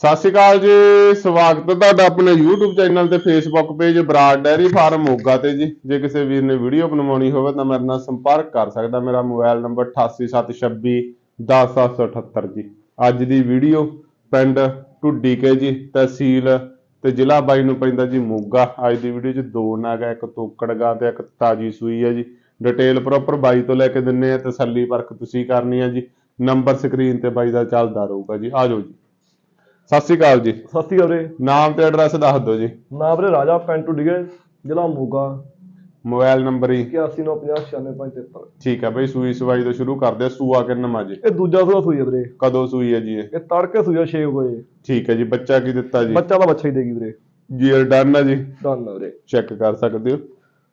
ਸਤਿ ਸ਼੍ਰੀ ਅਕਾਲ ਜੀ, ਸਵਾਗਤ ਹੈ ਤੁਹਾਡਾ ਆਪਣੇ YouTube ਚੈਨਲ ਤੇ Facebook page Brar dairy farm Moga ਤੇ ਜੀ। ਜੇ ਕਿਸੇ ਵੀਰ ਨੇ ਵੀਡੀਓ ਬਣਵਾਉਣੀ ਹੋਵੇ ਤਾਂ ਮੇਰੇ ਨਾਲ ਸੰਪਰਕ ਕਰ ਸਕਦਾ, ਮੇਰਾ ਮੋਬਾਈਲ ਨੰਬਰ 8876 10778 ਜੀ। ਅੱਜ ਦੀ ਵੀਡੀਓ ਪਿੰਡ ਢੁੱਡੀ ਕੇ ਜੀ, ਤਹਿਸੀਲ ਤੇ ਜ਼ਿਲ੍ਹਾ ਬਾਈ ਨੂੰ ਪੈਂਦਾ ਜੀ ਮੋਗਾ। ਅੱਜ ਦੀ ਵੀਡੀਓ 'ਚ ਦੋ ਨਾਗਾ ਇੱਕ ਤੋਕੜਗਾ ਤੇ ਇੱਕ ਤਾਜੀ ਸੂਈ ਹੈ ਜੀ। ਡਿਟੇਲ ਪ੍ਰੋਪਰ ਬਾਈ ਤੋਂ ਲੈ ਕੇ ਦਿੰਨੇ ਆ ਤਸੱਲੀ ਪਰਖ ਤੁਸੀਂ ਕਰਨੀ ਹੈ ਜੀ। ਨੰਬਰ ਸਕਰੀਨ ਤੇ ਬਾਈ ਦਾ ਚੱਲਦਾ ਰਹੂਗਾ ਜੀ। ਆ ਜਾਓ ਜੀ। ਸਤਿ ਸ਼੍ਰੀ ਅਕਾਲ ਜੀ। ਸਤਿ ਸ਼੍ਰੀ ਅਕਾਲ ਵੀਰੇ। ਨਾਮ ਤੇ ਐਡਰੈਸ ਦੱਸ ਦਿਓ ਜੀ। ਨਾਮ ਵੀਰੇ ਰਾਜਾ ਪੈਂਟੂ ਡਿਗੇ ਜ਼ਿਲ੍ਹਾ ਮੋਗਾ। ਮੋਬਾਈਲ ਨੰਬਰ ਹੀ 8195096573 ਠੀਕ ਹੈ ਬਈ ਸੂਈ ਸਵਾਈ ਤੋਂ ਸ਼ੁਰੂ ਕਰਦੇ ਆ। ਸੂਆ ਕਿੰਨਾ ਜੀ? ਇਹ ਦੂਜਾ ਸੂਆ ਸੂਈ ਹੈ ਵੀਰੇ। ਕਦੋਂ ਸੂਈ ਹੈ ਜੀ ਇਹ? ਇਹ ਤੜਕੇ ਸੂਈ ਆ 6 ਵਜੇ। ਠੀਕ ਹੈ ਜੀ ਬੱਚਾ ਕੀ ਦਿੱਤਾ ਜੀ? ਬੱਚਾ ਦਾ ਬੱਚਾ ਹੀ ਦੇਗੀ ਵੀਰੇ। ਜੀਅਰ ਡਨ ਹੈ ਜੀ। ਡਨ ਵੀਰੇ। ਚੈੱਕ ਕਰ ਸਕਦੇ ਹੋ।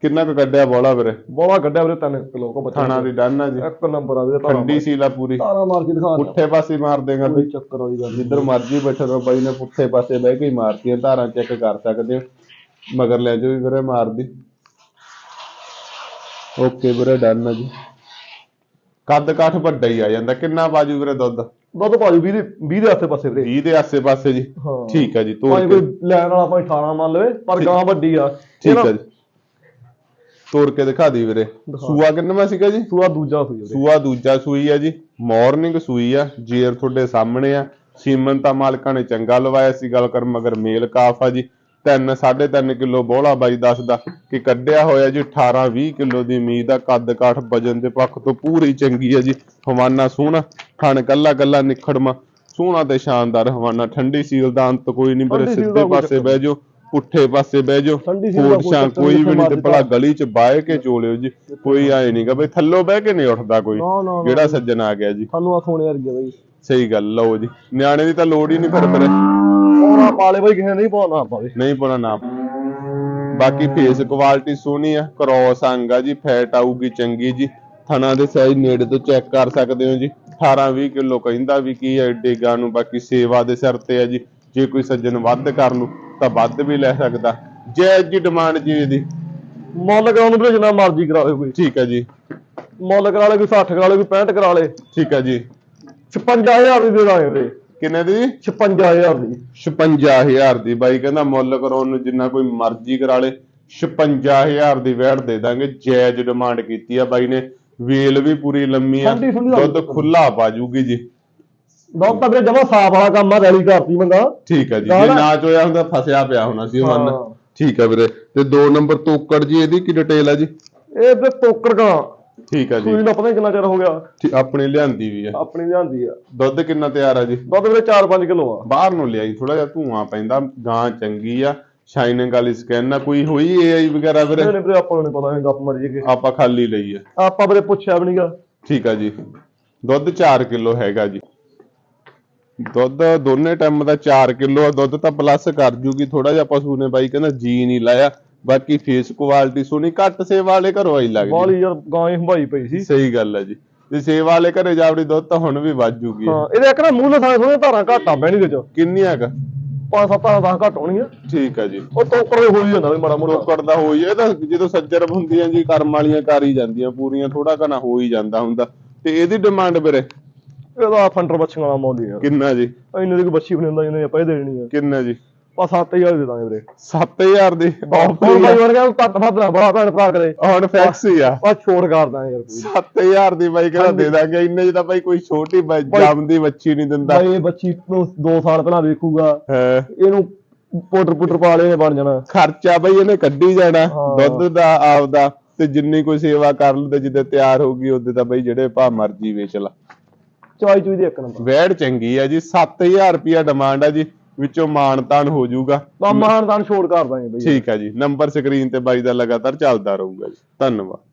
ਕਿੰਨਾ ਕੁ ਕੱਢਿਆ ਬੋਲਾ ਵੀਰੇ? ਬੋਲਾ ਕੱਢਿਆ ਵੀਰੇ 3 ਕਿਲੋ ਕੋ ਥਾਣਾ ਦੀ ਡਨ ਹੈ ਜੀ। ਇੱਕ ਨੰਬਰ ਆ ਵੀਰੇ ਠੰਡੀ ਸੀਲਾ ਪੂਰੀ। ਤਾਰਾ ਮਾਰ ਕੇ ਦਿਖਾ ਪੁੱਠੇ ਪਾਸੇ ਮਾਰ ਦੇਗਾ ਬਈ ਚੱਕਰ ਵਾਲੀ ਗੱਲ। ਜਿੱਧਰ ਮਰਜ਼ੀ ਬੈਠੇ ਰਹੋ ਬਾਈ ਨੇ ਪੁੱਠੇ ਪਾਸੇ ਬਹਿ ਕੇ ਹੀ ਮਾਰਤੀਆਂ ਧਾਰਾਂ ਚੈੱਕ ਕਰ ਸਕਦੇ ਹੋ। ਮਗਰ ਲੈ ਜਾਓ ਵੀਰੇ ਮਾਰਦੀ। ਓਕੇ ਵੀਰੇ ਡਨ ਹੈ ਜੀ। ਕੱਦ ਕਾਠ ਵੱਡਾ ਹੀ ਆ ਜਾਂਦਾ। ਕਿੰਨਾ ਬਾਜੂ ਵੀਰੇ ਦੁੱਧ? ਦੁੱਧ ਭਾਜੂ 20 ਦੇ 20 ਦੇ ਆਸੇ ਪਾਸੇ ਵੀਰੇ। 20 ਦੇ ਆਸੇ ਪਾਸੇ ਜੀ ਠੀਕ ਹੈ ਜੀ ਤੋੜ ਕੇ। ਕੋਈ ਲੈਣ ਵਾਲਾ ਭਾਵੇਂ 18 ਮੰਨ ਲਵੇ ਪਰ ਗਾਂ ਵੱਡੀ ਆ। ਠੀਕ ਹੈ ਜੀ। ਤੋੜ ਕੇ ਦਿਖਾ ਦੀ ਵੀਰੇ। ਸੂਆ ਕਿੰਨਵਾਂ ਸੀਗਾ ਜੀ? ਸੂਆ ਦੂਜਾ ਸੂਈ ਵੀਰੇ ਸੂਆ ਦੂਜਾ ਸੂਈ ਆ ਜੀ। ਮਾਰਨਿੰਗ ਸੂਈ ਆ। ਜੇਰ ਤੁਹਾਡੇ ਸਾਹਮਣੇ ਆ। ਸੀਮਨ ਤਾਂ ਮਾਲਕਾਂ ਨੇ ਚੰਗਾ ਲਵਾਇਆ ਸੀ ਗੱਲ ਕਰ ਮਗਰ ਮੇਲ ਕਾਫ ਆ ਜੀ। 3 3.5 ਕਿਲੋ ਬੋਲਾ ਬਾਈ ਦੱਸਦਾ ਕਿ ਕੱਢਿਆ ਹੋਇਆ ਜੀ 18 20 ਕਿਲੋ ਦੀ ਉਮੀਦ ਦਾ ਕੱਦ ਕਾਠ ਵਜਨ ਦੇ ਪੱਖ ਤੋਂ ਪੂਰੀ ਚੰਗੀ ਆ ਜੀ। ਹਵਾਨਾ ਸੋਹਣਾ ਥਣ ਕੱਲਾ ਕੱਲਾ ਨਿਖੜਮਾ। ਸੋਹਣਾ ਤੇ ਸ਼ਾਨਦਾਰ ਹਵਾਨਾ। ਠੰਡੀ ਸੀਲ ਦਾ ਅੰਤ ਕੋਈ ਨਹੀਂ ਸੀਲ ਸਿੱਧੇ ਪਾਸੇ ਬਹਿ ਜਾਓ। ਪੁੱਠੇ ਪਾਸੇ ਬਹਿ ਜਾਓ। ਠੰਡੀ ਦਾ ਫੋਟ ਕੋਈ ਚੱਕਰ ਵੀ ਨਹੀਂ ਤੇ ਭਲਾ ਗਲੀ ਚ ਬਾਹ ਕੇ ਚੋਲਿਓ ਜੀ ਕੋਈ ਆਏ ਨਹੀਂਗਾ ਬਈ ਥੱਲੋਂ ਬਹਿ ਕੇ ਨਹੀਂ ਉੱਠਦਾ ਕੋਈ ਨਾ ਨਾ ਨਾ। ਜਿਹੜਾ ਸੱਜਣ ਆ ਗਿਆ ਜੀ। ਸਾਨੂੰ ਆ ਸੋਨੇ ਵਰਗੀ ਬਈ। ਸਹੀ ਗੱਲ ਲਓ ਜੀ। ਨਿਆਣੇ ਦੀ ਤਾਂ ਲੋੜ ਹੀ ਨਹੀਂ ਫਿਰ ਮੇਰੇ। ਉਹਨਾਂ ਪਾਲੇ ਬਈ ਕਿਸੇ ਨਹੀਂ ਪਾਉਣਾ ਪਾਵੇ ਨਹੀਂ ਪਾਉਣਾ ਨਾਮ ਬਾਕੀ ਫੇਸ ਕੁਆਲਿਟੀ ਸੋਹਣੀ ਆ ਕ੍ਰੋਸ ਅੰਗ ਆ ਜੀ ਫੈਟ ਆਊਗੀ ਚੰਗੀ ਜੀ। ਥਣਾ ਦੇ ਸਾਈਜ਼ ਨੇੜੇ ਤੋਂ ਚੈੱਕ ਕਰ ਸਕਦੇ ਹੋ ਜੀ। 18 20 ਕਿਲੋ ਕਹਿੰਦਾ ਵੀ ਕੀ ਹੈ ਏਡੇ ਗਾਂ ਨੂੰ ਬਾਕੀ ਸੇਵਾ ਦੇ ਸਿਰ ਤੇ ਆ ਜੀ। ਜੇ ਕੋਈ ਸੱਜਣ ਵੱਧ ਕਰ ਲੂ ਤਾਂ ਵੱਧ ਵੀ ਲੈ ਸਕਦਾ। ਜੈ ਜੀ ਡਿਮਾਂਡ ਜੀ ਇਹਦੀ ਮੁੱਲ ਕਰਾਉਣ ਨੂੰ ਵੀਰੇ ਜਿੰਨਾ ਮਰਜ਼ੀ ਕਰਾ ਲੇ ਕੋਈ। ਠੀਕ ਹੈ ਜੀ। ਮੁੱਲ ਕਰਾ ਲੇ ਕੋਈ 60 ਕਰਾ ਲੇ ਕੋਈ 65 ਕਰਾ ਲੇ ਠੀਕ ਹੈ ਜੀ। 56000 ਦੀ ਦੇ ਦਾਂਗੇ ਵੀਰੇ ਕਿੰਨੇ ਦੀ? 56000 ਦੀ। 56000 ਦੀ। ਬਾਈ ਕਹਿੰਦਾ ਮੁੱਲ ਕਰਾਉਣ ਨੂੰ ਜਿੰਨਾ ਕੋਈ ਮਰਜ਼ੀ ਕਰਾ ਲੇ 56000 ਦੀ ਵੈਟ ਦੇ ਦਾਂਗੇ। ਜਾਇਜ਼ ਡਿਮਾਂਡ ਕੀਤੀ ਆ ਬਾਈ ਨੇ। ਵੇਲ ਵੀ ਪੂਰੀ ਲੰਮੀ ਆ। ਦੁੱਧ ਖੁੱਲਾ ਬਾਜੂਗੀ ਜੀ। ਦੁੱਧ ਤਾਂ ਵੀਰੇ ਜਮਾ ਸਾਫ਼ ਵਾਲਾ ਕੰਮ ਆ ਰੈਲੀ ਕਰਤੀ ਮੰਗਾ ਠੀਕ ਹੈ ਜੀ ਜੇ ਨਾ। ਨਾ ਚੋਇਆ ਹੁੰਦਾ ਫਸਿਆ ਪਿਆ ਹੋਣਾ ਸੀ ਉਹ ਮਨ। ਹਾਂ। ਠੀਕ ਹੈ ਵੀਰੇ ਤੇ 2 ਨੰਬਰ ਤੋਕੜ ਜੀ ਇਹਦੀ ਕੀ ਡਿਟੇਲ ਆ ਜੀ? ਇਹ ਤੇ ਟੋਕਰ ਗਾ ਠੀਕ ਹੈ ਜੀ। ਸੂਈ ਦਾ ਪਤਾ ਕਿੰਨਾ ਚਿਰ ਹੋ ਗਿਆ। ਆਪਣੀ ਲਿਆਂਦੀ ਵੀ ਆ। ਆਪਣੀ ਲਿਆਂਦੀ ਆ। ਦੁੱਧ ਕਿੰਨਾ ਤਿਆਰ ਆ ਜੀ? ਦੁੱਧ ਵੀਰੇ 4-5 ਕਿਲੋ ਆ। ਬਾਹਰ ਨੂੰ ਲਿਆਈ ਥੋੜਾ ਜਿਹਾ ਧੂਆਂ ਪੈਂਦਾ ਗਾਂ ਚੰਗੀ ਆ। ਸ਼ਾਈਨਿੰਗ ਵਾਲੀ ਸਕੈਨ ਨਾ ਕੋਈ ਹੋਈ ਏਆਈ ਵਗੈਰਾ ਵੀਰੇ? ਇਹਨੇ ਵੀਰੇ ਆਪਾਂ ਨੂੰ ਪਤਾ ਇਹ ਗੱਪ ਮਰੀ ਕੇ ਆਪਾਂ ਖਾਲੀ ਲਈ ਆ। ਆਪਾਂ ਵੀਰੇ ਪੁੱਛਿਆ ਵੀ ਨਹੀਂਗਾ ਠੀਕ ਆ ਜੀ। ਦੁੱਧ 4 ਕਿਲੋ ਹੈਗਾ ਜੀ। ਦੁੱਧ ਦੋਨੇ ਟਾਈਮ ਦਾ 4 ਕਿਲੋ ਆ ਦੁੱਧ ਤਾਂ ਪਲੱਸ ਕਰ ਜੂਗੀ ਥੋੜਾ ਜਿਹਾ ਪਸ਼ੂ ਨੇ ਬਾਈ ਕਹਿੰਦਾ ਜੀ ਨਹੀਂ ਲਾਇਆ ਬਾਕੀ ਫੇਸ ਕੁਆਲਿਟੀ ਸੋਹਣੀ ਘੱਟ ਸੇਵਾ ਵਾਲੇ ਘਰੋਂ ਆਈ ਲੱਗਦੀ। ਬਾਲੀ ਯਾਰ ਗਾਂ ਹੀ ਹੰਭਾਈ ਪਈ ਸੀ। ਸਹੀ ਗੱਲ ਹੈ ਜੀ। ਜੇ ਸੇਵਾ ਵਾਲੇ ਘਰੇ ਜਾਵੜੀ ਦੁੱਧ ਤਾਂ ਹੁਣ ਵੀ ਵੱਜ ਜੂਗੀ। ਹਾਂ ਇਹਦੇ ਇੱਕ ਨਾ ਮੂੰਹ ਨਾਲ ਥੋੜੇ ਧਾਰਾਂ ਘਾਟਾ ਬਹਿਣੀ ਦੇ ਚ। ਕਿੰਨੀ ਹੈਗਾ ਪੰਜ ਸੱਤ ਧਾਰਾਂ ਦਸ ਘੱਟ ਹੋਣਗੀਆਂ। ਠੀਕ ਆ ਜੀ। ਉਹ ਟੋਕਰ ਹੋ ਹੀ ਜਾਂਦਾ ਵੀ ਮਾੜਾ ਮੋਟਾ। ਟੋਕੜ ਦਾ ਹੋਈ ਇਹ ਤਾਂ ਜਦੋਂ ਸੱਜਰ ਹੁੰਦੀਆਂ ਜੀ ਕਰਮ ਵਾਲੀਆਂ ਕਰ ਹੀ ਜਾਂਦੀਆਂ ਪੂਰੀਆਂ ਥੋੜਾ ਘਣਾ ਹੋ ਹੀ ਜਾਂਦਾ ਹੁੰਦਾ। ਤੇ ਇਹਦੀ ਡਿਮਾਂਡ ਵੀਰੇ? ਇਹਦਾ ਫੰਡਰ ਬੱਚੀਆਂ ਵਾਲਾ ਹੀ ਆ। ਕਿੰਨਾ ਜੀ? ਇੰਨੇ ਦੀ ਕੋਈ ਬੱਚੀ ਜਿੰਨੇ ਆਪਾਂ ਇਹ ਦੇਣੀ ਆ। ਕਿੰਨਾ ਜੀ? ਪਾ 7000 ਦੇ ਦਾਂਗੇ ਵੀਰੇ। 7000 ਦੀ? ਹੁਣ ਭਾਈ ਵਰ ਗਿਆ ਘੱਟ ਵੱਧ ਨਾ ਬੜਾ ਭੈਣ ਭਰਾ ਕਰੇ। ਹੁਣ ਫੈਕਸ ਹੀ ਆ। ਆ ਛੋੜ ਕਰ ਦਾਂਗੇ ਯਾਰ ਕੋਈ। 7000 ਦੀ ਬਾਈ ਕਹਿੰਦਾ ਦੇ ਦਾਂਗੇ ਇੰਨੇ ਤਾਂ ਬਾਈ ਕੋਈ ਛੋਟੀ ਜੰਮਦੀ ਬੱਚੀ ਨਹੀਂ ਦਿੰਦਾ। ਭਾਈ ਇਹ ਬੱਚੀ ਨੂੰ 2 ਸਾਲ ਪਹਿਲਾਂ ਵੇਖੂਗਾ ਹਾਂ। ਇਹਨੂੰ ਪਾਊਡਰ ਪੁੱਟਰ ਪਾ ਲੇ ਬਣ ਜਾਣਾ। ਖਰਚਾ ਬਈ ਇਹਨੇ ਕੱਢੀ ਜਾਣਾ। ਦੁੱਧ ਦਾ ਆਪਦਾ ਤੇ ਜਿੰਨੀ ਕੋਈ ਸੇਵਾ ਕਰ ਲੂ ਤੇ ਜਿੱਦੇ ਤਿਆਰ ਹੋਊਗੀ ਉਹਦੇ ਤਾਂ ਬਈ ਜਿਹੜੇ ਭਾ ਮਰਜ਼ੀ ਵੇਚ ਲਾ। ਚਾਈ ਚੂਈ ਦੇ ਇੱਕ ਨੰਬਰ ਵੈੜ ਚੰਗੀ ਆ ਜੀ 7000 ਰੁਪਿਆ ਡਿਮਾਂਡ ਆ ਜੀ ਵਿੱਚੋਂ ਮਾਣ ਤਾਣ ਹੋ ਜਾਊਗਾ। ਤਾਂ ਮਾਨਦਾਨ ਛੋੜ ਕਰ ਦਾਂਗੇ ਬਈ। ਠੀਕ ਆ ਜੀ ਨੰਬਰ ਸਕਰੀਨ ਤੇ ਬਾਈ ਦਾ ਲਗਾਤਾਰ ਚੱਲਦਾ ਰਹੂਗਾ ਜੀ। ਧੰਨਵਾਦ।